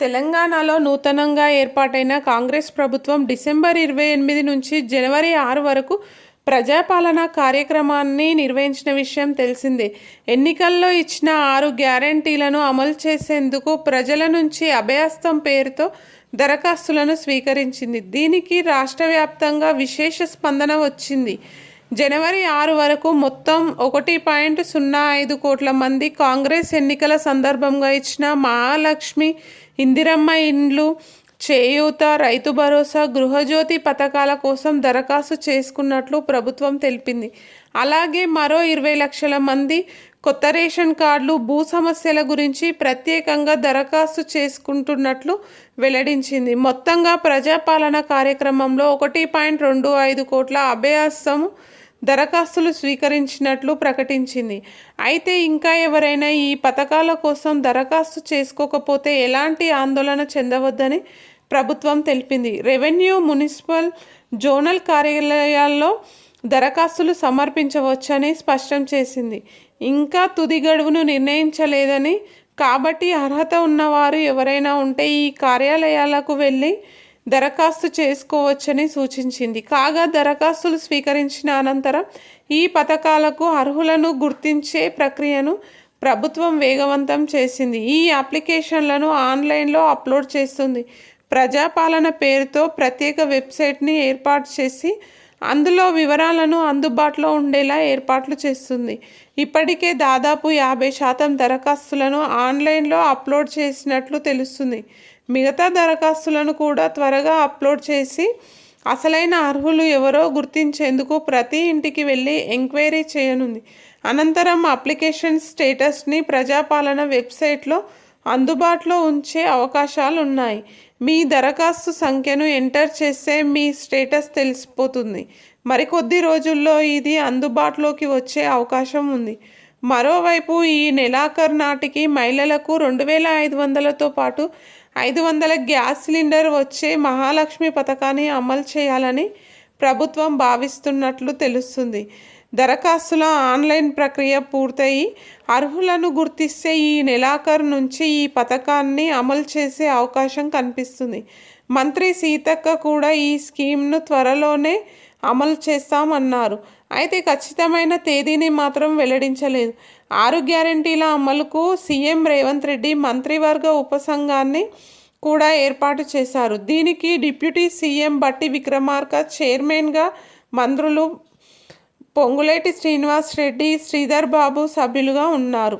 తెలంగాణలో నూతనంగా ఏర్పాటైన కాంగ్రెస్ ప్రభుత్వం డిసెంబర్ ఇరవై ఎనిమిది నుంచి జనవరి ఆరు వరకు ప్రజాపాలన కార్యక్రమాన్ని నిర్వహించిన విషయం తెలిసిందే. ఎన్నికల్లో ఇచ్చిన ఆరు గ్యారంటీలను అమలు చేసేందుకు ప్రజల నుంచి అభయస్థం పేరుతో దరఖాస్తులను స్వీకరించింది. దీనికి రాష్ట్ర వ్యాప్తంగా విశేష స్పందన వచ్చింది. జనవరి ఆరు వరకు మొత్తం ఒకటి పాయింట్ సున్నా ఐదు కోట్ల మంది కాంగ్రెస్ ఎన్నికల సందర్భంగా ఇచ్చిన మహాలక్ష్మి ఇందిరమ్మ ఇండ్లు చేయూత రైతు భరోసా గృహజ్యోతి పథకాల కోసం దరఖాస్తు చేసుకున్నట్లు ప్రభుత్వం తెలిపింది. అలాగే మరో ఇరవై లక్షల మంది కొత్త రేషన్ కార్డులు భూ సమస్యల గురించి ప్రత్యేకంగా దరఖాస్తు చేసుకుంటున్నట్లు వెల్లడించింది. మొత్తంగా ప్రజాపాలన కార్యక్రమంలో ఒకటి పాయింట్ రెండు ఐదు కోట్ల అభయాస్తము దరఖాస్తులు స్వీకరించినట్లు ప్రకటించింది. అయితే ఇంకా ఎవరైనా ఈ పథకాల కోసం దరఖాస్తు చేసుకోకపోతే ఎలాంటి ఆందోళన చెందవద్దని ప్రభుత్వం తెలిపింది. రెవెన్యూ మున్సిపల్ జోనల్ కార్యాలయాల్లో దరఖాస్తులు సమర్పించవచ్చని స్పష్టం చేసింది. ఇంకా తుది గడువును నిర్ణయించలేదని కాబట్టి అర్హత ఉన్నవారు ఎవరైనా ఉంటే ఈ కార్యాలయాలకు వెళ్ళి దరఖాస్తు చేసుకోవచ్చని సూచించింది. కాగా దరఖాస్తులు స్వీకరించిన అనంతరం ఈ పథకాలకు అర్హులను గుర్తించే ప్రక్రియను ప్రభుత్వం వేగవంతం చేసింది. ఈ అప్లికేషన్లను ఆన్లైన్లో అప్లోడ్ చేస్తుంది. ప్రజాపాలన పేరుతో ప్రత్యేక వెబ్సైట్ని ఏర్పాటు చేసి అందులో వివరాలను అందుబాటులో ఉండేలా ఏర్పాట్లు చేస్తుంది. ఇప్పటికే దాదాపు యాభై శాతం దరఖాస్తులను ఆన్లైన్లో అప్లోడ్ చేసినట్లు తెలుస్తుంది. మిగతా దరఖాస్తులను కూడా త్వరగా అప్లోడ్ చేసి అసలైన అర్హులు ఎవరో గుర్తించేందుకు ప్రతి ఇంటికి వెళ్ళి ఎంక్వైరీ చేయనుంది. అనంతరం అప్లికేషన్ స్టేటస్ని ప్రజాపాలన వెబ్సైట్లో అందుబాటులో ఉంచే అవకాశాలు ఉన్నాయి మీ దరఖాస్తు సంఖ్యను ఎంటర్ చేస్తే మీ స్టేటస్ తెలిసిపోతుంది. మరికొద్ది రోజుల్లో ఇది అందుబాటులోకి వచ్చే అవకాశం ఉంది. మరోవైపు ఈ నెలాఖరు నాటికి మహిళలకు రెండు వేల ఐదు వందలతో పాటు ఐదు వందల గ్యాస్ సిలిండర్ వచ్చే మహాలక్ష్మి పథకాన్ని అమలు చేయాలని ప్రభుత్వం భావిస్తున్నట్లు తెలుస్తుంది. దరఖాస్తుల ఆన్లైన్ ప్రక్రియ పూర్తయి అర్హులను గుర్తిస్తే ఈ నెలాఖరు నుంచి ఈ పథకాన్ని అమలు చేసే అవకాశం కనిపిస్తుంది. మంత్రి సీతక్క కూడా ఈ స్కీమ్ను త్వరలోనే అమలు చేస్తామన్నారు. అయితే ఖచ్చితమైన తేదీని మాత్రం వెల్లడించలేదు. ఆరు గ్యారంటీల అమలుకు సీఎం రేవంత్ రెడ్డి మంత్రివర్గ ఉపసంఘాన్ని కూడా ఏర్పాటు చేశారు. దీనికి డిప్యూటీ సీఎం బట్టి విక్రమార్క చైర్మన్గా మంత్రులు పొంగులేటి శ్రీనివాస్ రెడ్డి శ్రీధర్ బాబు సభ్యులుగా ఉన్నారు.